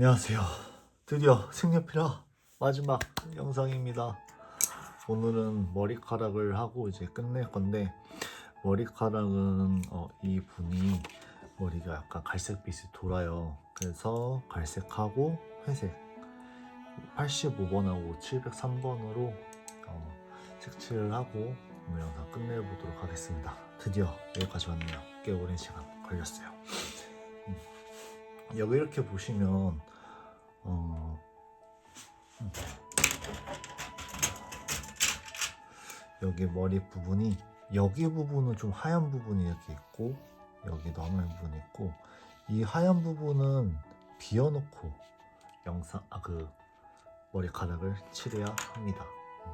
안녕하세요. 드디어 색연필화 마지막 영상입니다. 오늘은 머리카락을 하고 이제 끝낼 건데 머리카락은 어, 이 분이 머리가 약간 갈색빛이 돌아요. 그래서 갈색하고 회색 85번하고 703번으로 어, 색칠을 하고 오늘 영상 끝내보도록 하겠습니다. 드디어 여기까지 왔네요. 꽤 오랜 시간 걸렸어요. 음. 여기 이렇게 보시면 어, 음. 여기 머리 부분이 여기 부분은 좀 하얀 부분이 이렇게 있고 여기도 하얀 부분이 있고 이 하얀 부분은 비워놓고 영상 아 그 머리카락을 칠해야 합니다. 음.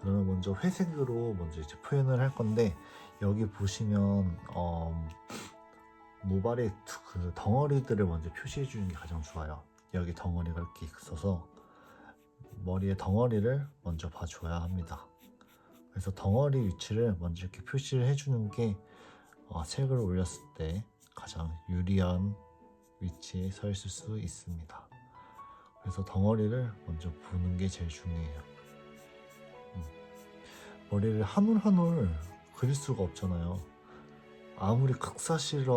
그러면 먼저 회색으로 먼저 이제 표현을 할 건데 여기 보시면 어, 모발의 두- 그 덩어리들을 먼저 표시해 주는 게 가장 좋아요. 여기 덩어리가 이렇게 있어서 머리의 덩어리를 먼저 봐줘야 합니다. 그래서 덩어리 위치를 먼저 이렇게 표시를 해주는 게 어, 색을 올렸을 때 가장 유리한 위치에 서 있을 수 있습니다. 그래서 덩어리를 먼저 보는 게 제일 중요해요. 음. 머리를 한 올 한 올 그릴 수가 없잖아요. 아무리 극사실화라도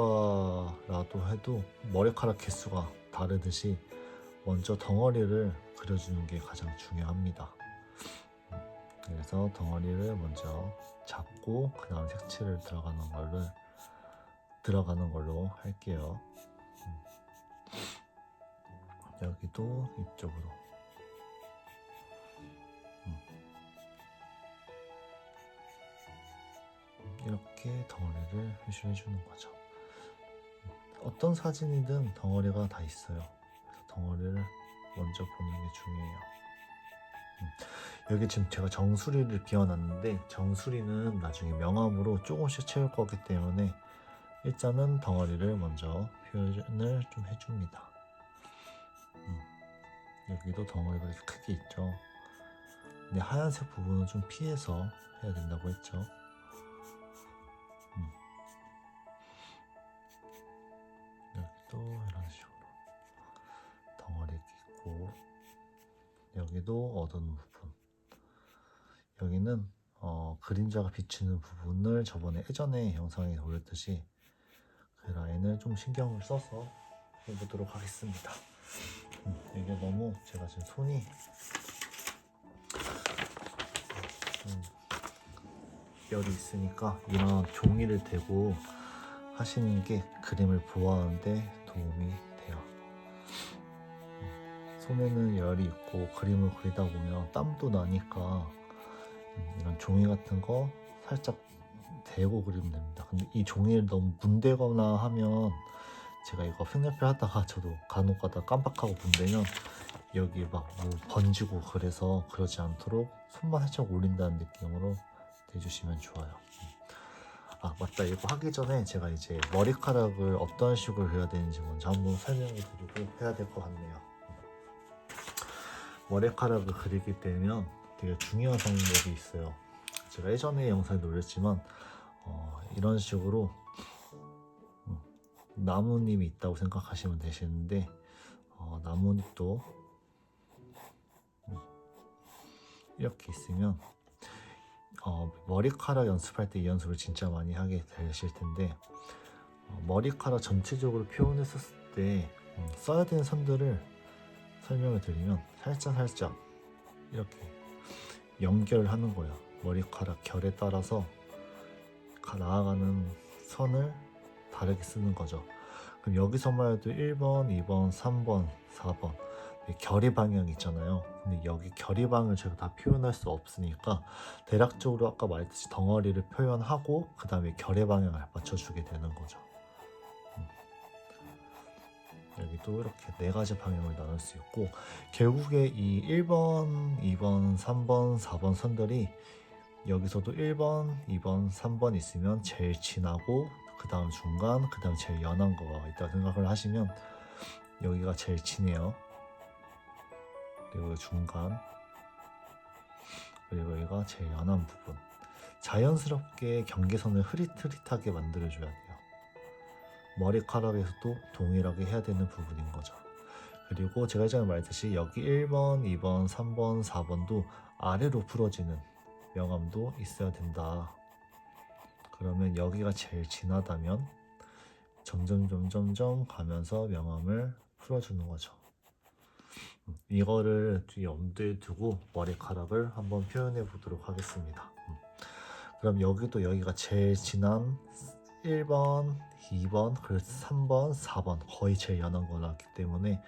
해도 머리카락 개수가 다르듯이 먼저 덩어리를 그려주는 게 가장 중요합니다. 음, 그래서 덩어리를 먼저 잡고 그 다음 색칠을 들어가는 걸로 들어가는 걸로 할게요. 음. 여기도 이쪽으로. 이렇게 덩어리를 표시해 주는 거죠. 어떤 사진이든 덩어리가 다 있어요. 그래서 덩어리를 먼저 보는 게 중요해요. 음, 여기 지금 제가 정수리를 비워놨는데 정수리는 나중에 명암으로 조금씩 채울 거기 때문에 일단은 덩어리를 먼저 표현을 좀 해줍니다. 음, 여기도 덩어리가 이렇게 크게 있죠. 근데 하얀색 부분은 좀 피해서 해야 된다고 했죠. 여기도 이런 식으로 덩어리 있고 여기도 어두운 부분. 여기는 어, 그림자가 비추는 부분을 저번에 예전에 영상에 올렸듯이 그 라인을 좀 신경을 써서 해보도록 하겠습니다. 음, 이게 너무 제가 지금 손이 좀 열이 있으니까 이런 종이를 대고 하시는 게 그림을 보호하는데 도움이 돼요. 음, 손에는 열이 있고 그림을 그리다 보면 땀도 나니까 음, 이런 종이 같은 거 살짝 대고 그리면 됩니다. 근데 이 종이를 너무 문대거나 하면 제가 이거 색연필 하다가 저도 간혹 가다 깜빡하고 문대면 여기 막 뭐 번지고 그래서 그러지 않도록 손만 살짝 올린다는 느낌으로 대주시면 좋아요. 아 맞다. 이거 하기 전에 제가 이제 머리카락을 어떤 식으로 해야 되는지 먼저 한번 설명을 드리고 해야 될 것 같네요. 머리카락을 그리게 되면 되게 중요한 방법이 있어요. 제가 예전에 영상에 올렸지만 어, 이런 식으로 음, 나뭇잎이 있다고 생각하시면 되시는데 어, 나뭇잎도 음, 이렇게 있으면 어, 머리카락 연습할 때 이 연습을 진짜 많이 하게 되실 텐데 어, 머리카락 전체적으로 표현했었을 때 음, 써야 되는 선들을 설명을 드리면 살짝 살짝 이렇게 연결하는 거예요. 머리카락 결에 따라서 가- 나아가는 선을 다르게 쓰는 거죠. 그럼 여기서만 해도 1번, 2번, 3번, 4번 이 결의 방향이 있잖아요. 근데 여기 결의 방을 제가 다 표현할 수 없으니까 대략적으로 아까 말했듯이 덩어리를 표현하고 그 다음에 결의 방향을 맞춰주게 되는 거죠. 음. 여기도 이렇게 네 가지 방향을 나눌 수 있고 결국에 이 1번, 2번, 3번, 4번 선들이 여기서도 1번, 2번, 3번 있으면 제일 진하고 그 다음 중간, 그 다음 제일 연한 거가 있다 생각을 하시면 여기가 제일 진해요. 그리고 중간 그리고 여기가 제일 연한 부분 자연스럽게 경계선을 흐릿흐릿하게 만들어줘야 돼요 머리카락에서도 동일하게 해야 되는 부분인 거죠. 그리고 제가 예전에 말했듯이 여기 1번, 2번, 3번, 4번도 아래로 풀어지는 명암도 있어야 된다. 그러면 여기가 제일 진하다면 점점 점점점 가면서 명암을 풀어주는 거죠. 음, 이거를 뒤 염두에 두고 머리카락을 한번 표현해 보도록 하겠습니다. 음. 그럼 여기도 여기가 제일 진한 1번, 2번, 그리고 3번, 4번 거의 제일 연한 거라기 때문에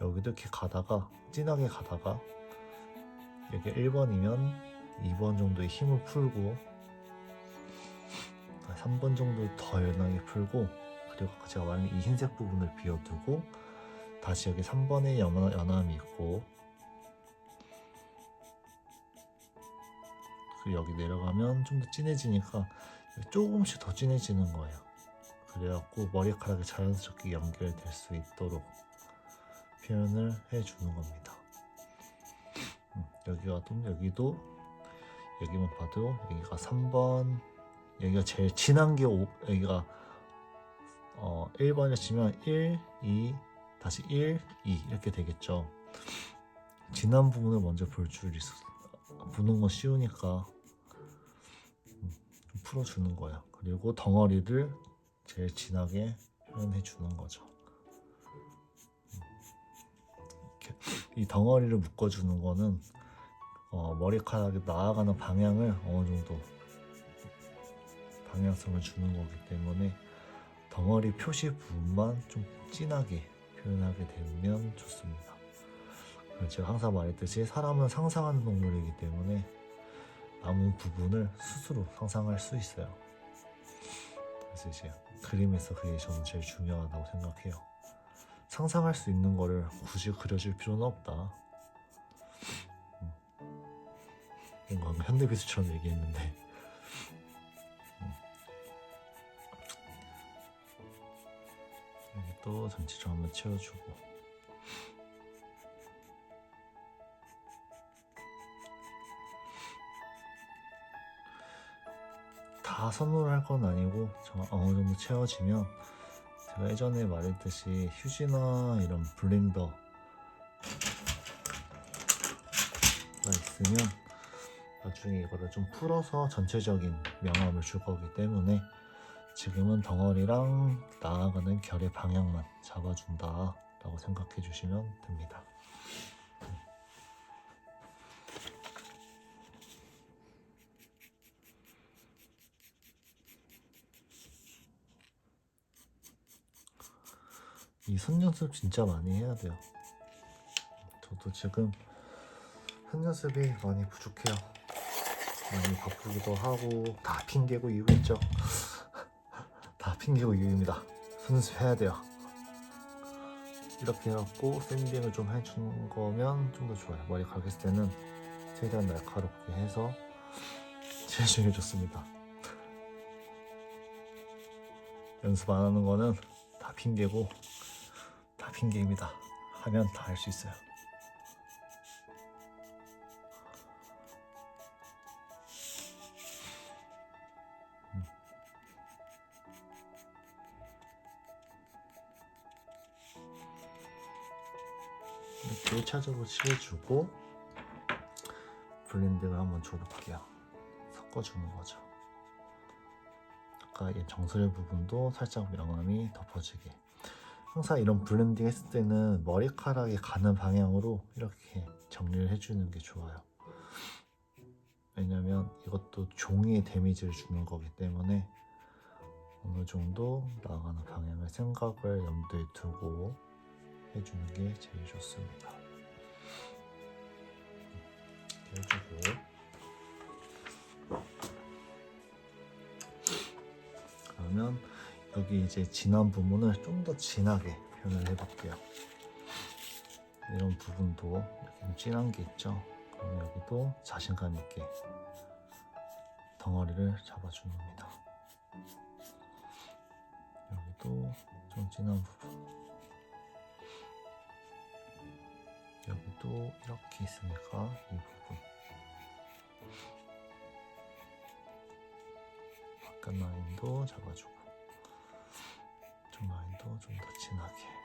여기도 이렇게 가다가 진하게 가다가 여기 1번이면 2번 정도의 힘을 풀고 3번 정도 더 연하게 풀고 그리고 제가 말한 이 흰색 부분을 비워두고 다시 여기 3번에 연하, 연함이 있고 그리고 여기 내려가면 좀 더 진해지니까 조금씩 더 진해지는 거예요. 그래갖고 머리카락이 자연스럽게 연결될 수 있도록 표현을 해주는 겁니다. 음, 여기가 또 여기도 여기만 봐도 여기가 3번 여기가 제일 진한 게 오, 여기가 어, 1번을 치면 1, 2, 다시 1, 2 이렇게 되겠죠. 진한 부분을 먼저 볼 줄 있어. 보는 건 쉬우니까 음, 좀 풀어주는 거야. 그리고 덩어리를 제일 진하게 표현해 주는 거죠. 음, 이렇게 이 덩어리를 묶어주는 거는 어, 머리카락이 나아가는 방향을 어느 정도 방향성을 주는 거기 때문에 덩어리 표시 부분만 좀 진하게 표현하게 되면 좋습니다. 제가 항상 말했듯이 사람은 상상하는 동물이기 때문에 남은 부분을 스스로 상상할 수 있어요. 그래서 이제 그림에서 그게 저는 제일 중요하다고 생각해요. 상상할 수 있는 거를 굳이 그려줄 필요는 없다. 음. 뭔가 현대미술처럼 얘기했는데 또 전체적으로 한번 채워주고. 다 선호할 건 아니고 저 어느 정도 채워지면 제가 예전에 말했듯이 휴지나 이런 블렌더가 있으면 나중에 이거를 좀 풀어서 전체적인 명암을 줄 거기 때문에 지금은 덩어리랑 나아가는 결의 방향만 잡아준다 라고 생각해 주시면 됩니다. 이 손 연습 진짜 많이 해야 돼요. 저도 지금 손 연습이 많이 부족해요. 많이 바쁘기도 하고 다 핑계고 이유겠죠. 다 핑계고 이유입니다. 손수해야 돼요. 이렇게 해갖고 샌딩을 좀 해준 거면 좀 더 좋아요. 머리카락 했을 때는 최대한 날카롭게 해서 제중해줬습니다. 연습 안 하는 거는 다 핑계고 다 핑계입니다. 하면 다 할 수 있어요. 1차적으로 칠해주고 블렌딩을 한번 줘볼게요. 섞어주는 거죠. 아까 이 정수리 부분도 살짝 명암이 덮어지게. 항상 이런 블렌딩 했을 때는 머리카락이 가는 방향으로 이렇게 정리를 해주는 게 좋아요. 왜냐면 이것도 종이에 데미지를 주는 거기 때문에 어느 정도 나가는 방향을 생각을 염두에 두고 해주는 게 제일 좋습니다. 해주고 그러면 여기 이제 진한 부분을 좀 더 진하게 표현을 해볼게요. 이런 부분도 이렇게 좀 진한 게 있죠. 그럼 여기도 자신감 있게 덩어리를 잡아주는 겁니다. 여기도 좀 진한 부분. 여기도 이렇게 있으니까 이 부분 바깥 라인도 잡아주고 좀좀더 진하게.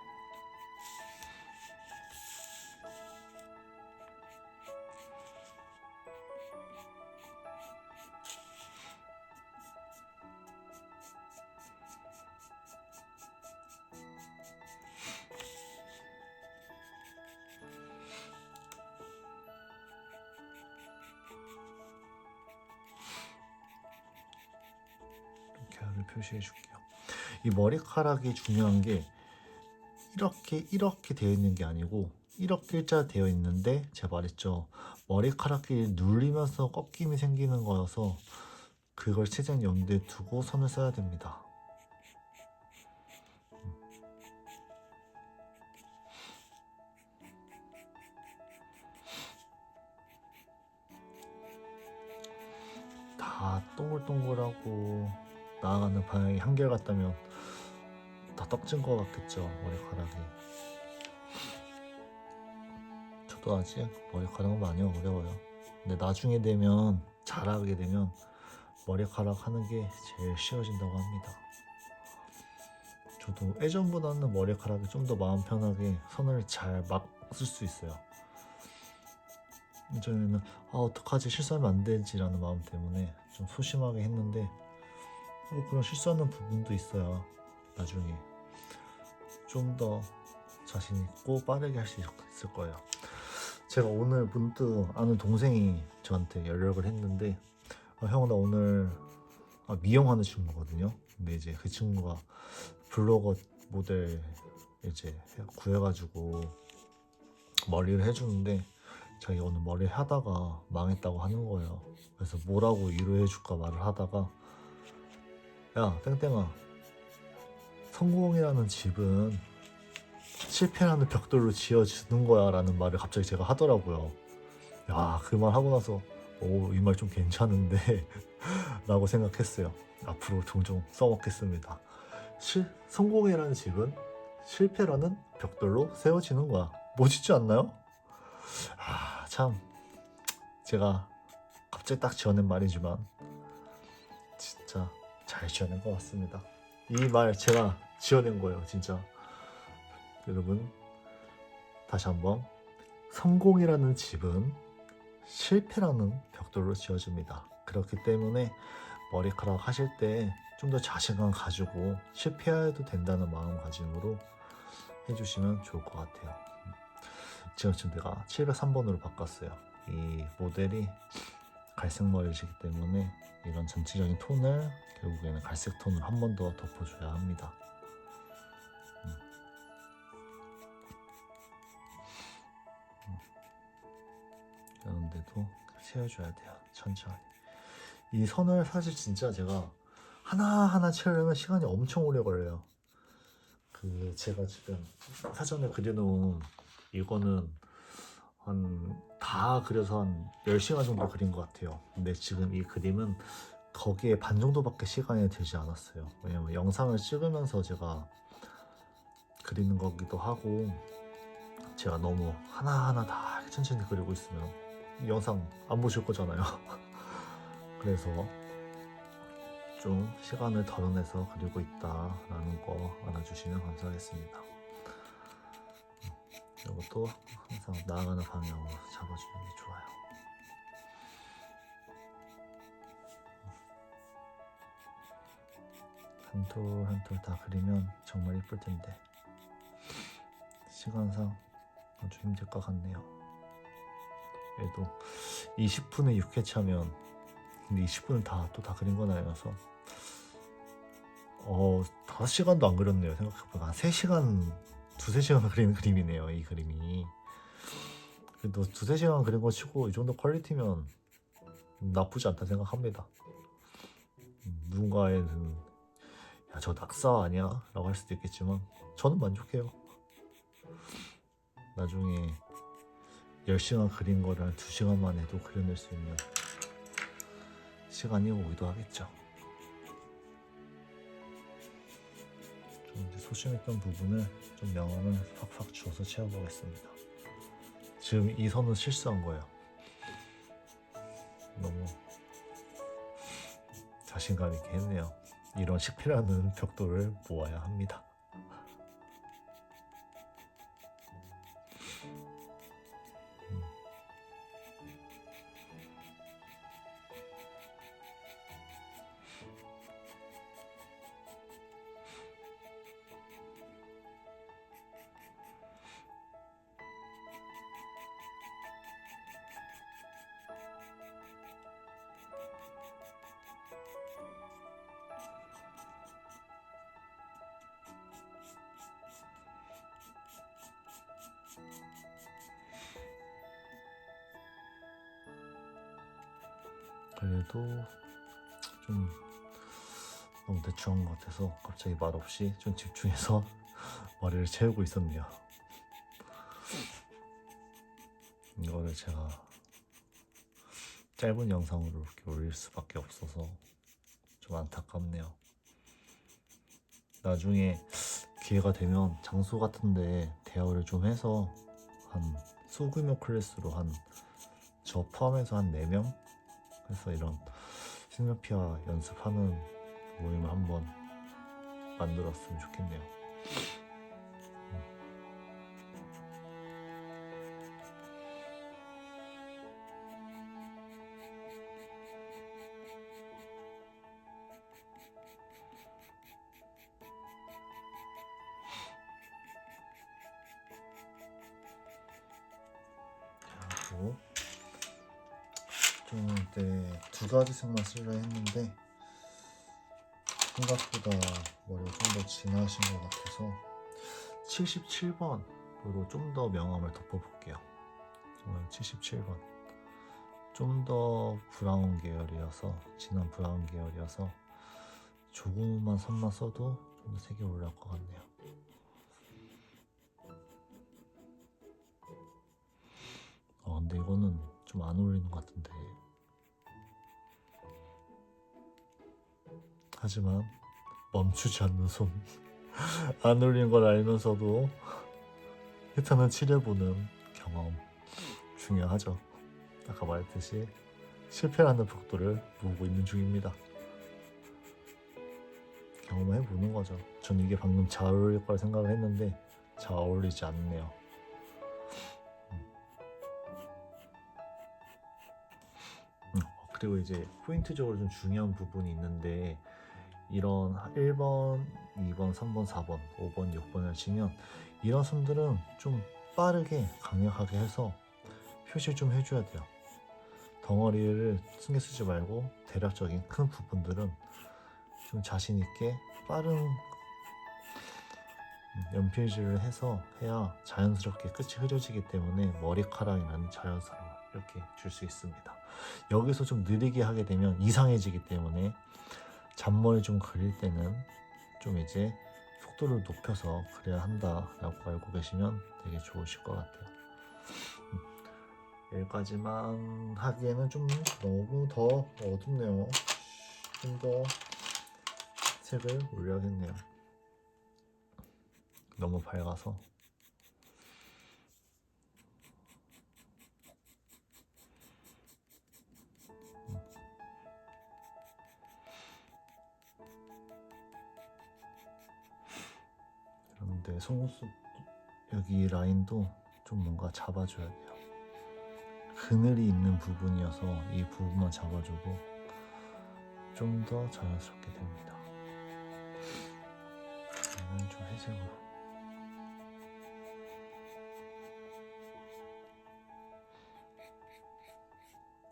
표시해 줄게요. 이 머리카락이 중요한 게 이렇게 이렇게 되어 있는 게 아니고 이렇게 일자 되어 있는데 제가 말했죠 머리카락이 눌리면서 꺾임이 생기는 거여서 그걸 최대한 염두에 두고 선을 써야 됩니다. 다 동글동글하고 나아가는 방향이 한결같다면 다 떡진 것 같겠죠 머리카락이. 저도 아직 머리카락은 많이 어려워요. 근데 나중에 되면 잘하게 되면 머리카락 하는 게 제일 쉬워진다고 합니다. 저도 예전보다는 머리카락이 좀 더 마음 편하게 선을 잘 막 쓸 수 있어요. 예전에는 아 어떡하지? 실수하면 안 되지라는 마음 때문에 좀 소심하게 했는데 뭐 그런 실수하는 부분도 있어요. 나중에 좀 더 자신 있고 빠르게 할 수 있을 거예요. 제가 오늘 문득 아는 동생이 저한테 연락을 했는데 어, 형나 오늘 아, 미용하는 친구거든요. 근데 이제 그 친구가 블로거 모델 이제 해- 구해가지고 머리를 해주는데 자기 오늘 머리 하다가 망했다고 하는 거예요. 그래서 뭐라고 위로해줄까 말을 하다가 야 땡땡아. 성공이라는 집은 실패라는 벽돌로 지어주는 거야 라는 말을 갑자기 제가 하더라고요. 야 그 말 하고 나서 오 이 말 좀 괜찮은데? 라고 생각했어요. 앞으로 종종 써먹겠습니다. 실, 성공이라는 집은 실패라는 벽돌로 세워지는 거야. 멋있지 않나요? 아 참. 제가 갑자기 딱 지어낸 말이지만 진짜 잘 지어낸 것 같습니다. 이 말 제가 지어낸 거예요, 진짜. 여러분 다시 한번 성공이라는 집은 실패라는 벽돌로 지어집니다. 그렇기 때문에 머리카락 하실 때 좀 더 자신감 가지고 실패해도 된다는 마음가짐으로 해주시면 좋을 것 같아요. 지금 지금 내가 703번으로 바꿨어요. 이 모델이 갈색 머리시기 때문에 이런 전체적인 톤을 결국에는 갈색 톤을 한 번 더 덮어줘야 합니다. 음. 음. 이런데도 채워줘야 돼요. 천천히. 이 선을 사실 진짜 제가 하나하나 채우려면 시간이 엄청 오래 걸려요. 그 제가 지금 사전에 그려놓은 이거는 한 다 그려서 한 10시간 정도 그린 것 같아요. 근데 지금 이 그림은 거기에 반 정도밖에 시간이 들지 않았어요. 왜냐면 영상을 찍으면서 제가 그리는 거기도 하고 제가 너무 하나하나 다 천천히 그리고 있으면 이 영상 안 보실 거잖아요. 그래서 좀 시간을 덜어내서 그리고 있다라는 거 알아주시면 감사하겠습니다. 이것도 항상 나아가는 방향으로 잡아주는 게 좋아요. 한 톨 한 톨 다 그리면 정말 예쁠 텐데 시간상 아주 힘들 것 같네요. 그래도 20분에 6회차 하면 근데 20분을 다 또 다 그린 건 아니라서 어 5시간도 안 그렸네요. 생각해보니까 한 3시간 두세 시간 그리는 그림이네요 이 그림이 그래도 두세 시간 그린 거 치고 이 정도 퀄리티면 나쁘지 않다 생각합니다 음, 누군가에는 야 저 낙사 아니야? 라고 할 수도 있겠지만 저는 만족해요 나중에 10시간 그린 거를 한 2시간만 해도 그려낼 수 있는 시간이 오기도 하겠죠 좀 소심했던 부분을 좀 명암을 팍팍 주어서 채워보겠습니다. 지금 이 선은 실수한 거예요. 너무 자신감 있게 했네요. 이런 식피라는 벽돌을 모아야 합니다. 그래도 좀 너무 대충한 것 같아서 갑자기 말없이 좀 집중해서 머리를 채우고 있었네요. 이거를 제가 짧은 영상으로 이렇게 올릴 수밖에 없어서 좀 안타깝네요. 나중에 기회가 되면 장소 같은데 대여를 좀 해서 한 소규모 클래스로 한 저 포함해서 한 4명 해서 이런 시노피아 연습하는 모임을 한번 만들었으면 좋겠네요. 두 가지 색만 쓰려 했는데 생각보다 머리가 좀 더 진하신 것 같아서 77번으로 좀 더 명암을 덮어볼게요. 정말 77번. 좀 더 브라운 계열이어서 진한 브라운 계열이어서 조금만 선만 써도 좀 더 색이 올라올 것 같네요. 어, 근데 이거는 좀 안 어울리는 것 같은데. 하지만 멈추지 않는 손. 안 어울리는 걸 알면서도 일단은 칠해보는 경험 중요하죠. 아까 말했듯이 실패하는 복도를 모으고 있는 중입니다. 경험해 보는 거죠. 전 이게 방금 잘 어울릴 거라 생각을 했는데 잘 어울리지 않네요. 음, 어, 그리고 이제 포인트적으로 좀 중요한 부분이 있는데 이런 1번, 2번, 3번, 4번, 5번, 6번을 치면 이런 선들은 좀 빠르게 강력하게 해서 표시 좀 해줘야 돼요. 덩어리를 신경 쓰지 말고 대략적인 큰 부분들은 좀 자신 있게 빠른 음, 연필질을 해서 해야 자연스럽게 끝이 흐려지기 때문에 머리카락이 나는 자연스러워 이렇게 줄 수 있습니다. 여기서 좀 느리게 하게 되면 이상해지기 때문에 잔머리 좀 그릴 때는 좀 이제 속도를 높여서 그래야 한다라고 알고 계시면 되게 좋으실 것 같아요. 음, 여기까지만 하기에는 좀 너무 더 어둡네요. 좀 더 색을 올려야겠네요. 너무 밝아서. 그런데 속눈썹 여기 라인도 좀 뭔가 잡아줘야 돼요. 그늘이 있는 부분이어서 이 부분만 잡아주고 좀 더 자연스럽게 됩니다. 얘는 좀 회색으로.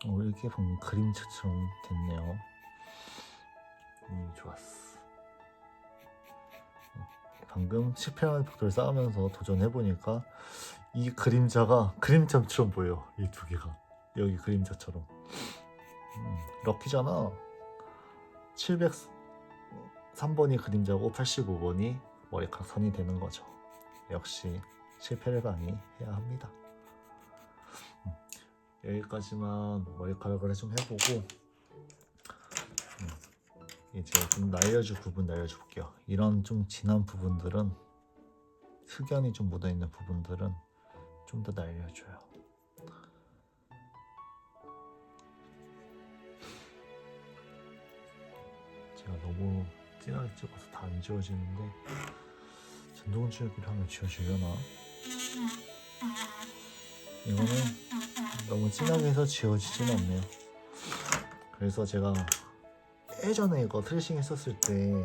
어, 이렇게 방금 그림자처럼 됐네요. 음, 좋았어. 방금 실패한 복도를 쌓으면서 도전해보니까 이 그림자가 그림자처럼 보여. 이 두 개가. 여기 그림자처럼. 음, 럭키잖아. 703번이 그림자고 85번이 머리카락 선이 되는 거죠. 역시 실패를 많이 해야 합니다. 음, 여기까지만 머리카락을 좀 해보고 음, 이제 좀 날려줄 부분 날려줘 볼게요. 이런 좀 진한 부분들은 흑연이 좀 묻어있는 부분들은 좀 더 날려줘요. 제가 너무 진하게 찍어서 다 안 지워지는데 전동 지우기를 하면 지워지려나? 이거는 너무 진하게 해서 지워지진 않네요. 그래서 제가 예전에 이거 트레이싱 했었을 때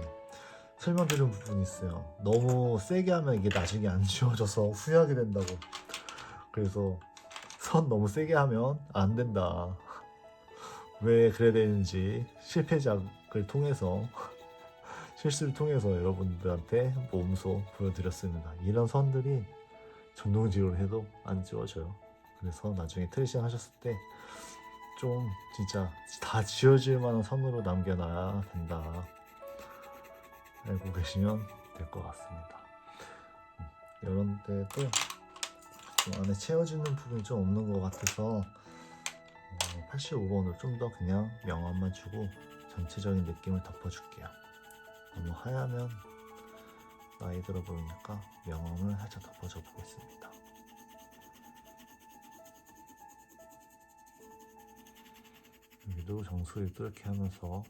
설명드린 부분이 있어요. 너무 세게 하면 이게 나중에 안 지워져서 후회하게 된다고. 그래서 선 너무 세게 하면 안 된다. 왜 그래야 되는지 실패작을 통해서 실수를 통해서 여러분들한테 몸소 보여드렸습니다. 이런 선들이 전동지우를 해도 안 지워져요. 그래서 나중에 트레이싱 하셨을 때 좀 진짜 다 지워질 만한 선으로 남겨놔야 된다. 알고 계시면 될 것 같습니다. 음, 이런 좀 안에 채워지는 부분이 좀 없는 것 같아서 어, 85번으로 좀 더 그냥 명암만 주고 전체적인 느낌을 덮어줄게요. 너무 하얗면 나이 들어 보이니까 명암을 살짝 덮어줘 정수리 뚫게 하면서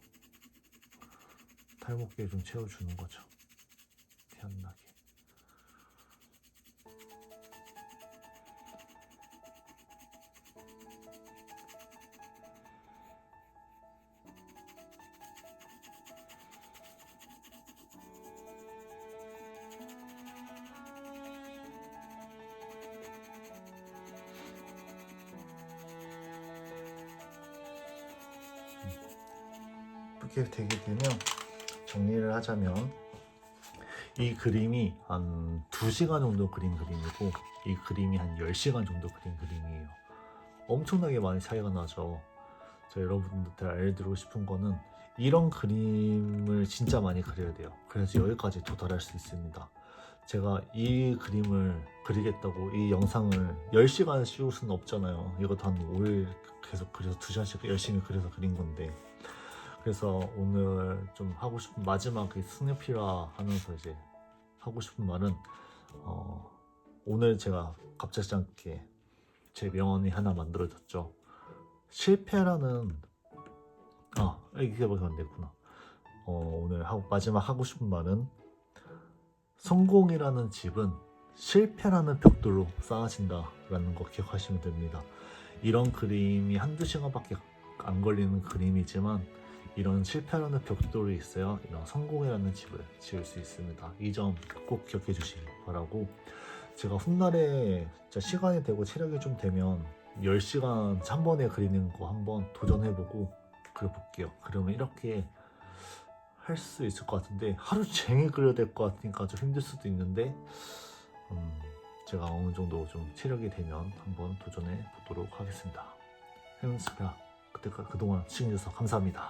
탈목기에 좀 채워주는 거죠. 하자면 이 그림이 한 2시간 정도 그린 그림이고 이 그림이 한 10시간 정도 그린 그림이에요. 엄청나게 많이 차이가 나죠. 저 여러분들 알려드리고 싶은 거는 이런 그림을 진짜 많이 그려야 돼요. 그래서 여기까지 도달할 수 있습니다. 제가 이 그림을 그리겠다고 이 영상을 10시간 씌울 수는 없잖아요. 이것도 한 5일 계속 그려서 2시간씩 열심히 그려서 그린 건데 그래서 오늘 좀 하고 싶은 마지막 이 스냅피라 하면서 이제 하고 싶은 말은 어, 오늘 제가 갑자기 않게 제 명언이 하나 만들어졌죠. 실패라는 아 이게 뭐가 안 됐구나. 어, 오늘 하고 마지막 하고 싶은 말은 성공이라는 집은 실패라는 벽돌로 쌓아진다라는 거 기억하시면 됩니다. 이런 그림이 한두 시간밖에 안 걸리는 그림이지만 이런 실패라는 벽돌이 있어야 이런 성공이라는 집을 지을 수 있습니다. 이 점 꼭 기억해 주시기 바라고 제가 훗날에 시간이 되고 체력이 좀 되면 10시간 한 번에 그리는 거 한번 도전해보고 그려볼게요. 그러면 이렇게 할 수 있을 것 같은데 하루 종일 그려야 될 것 같으니까 좀 힘들 수도 있는데 음, 제가 어느 정도 좀 체력이 되면 한번 도전해 보도록 하겠습니다. 혜윤스가 그때 그동안 시청해주셔서 감사합니다.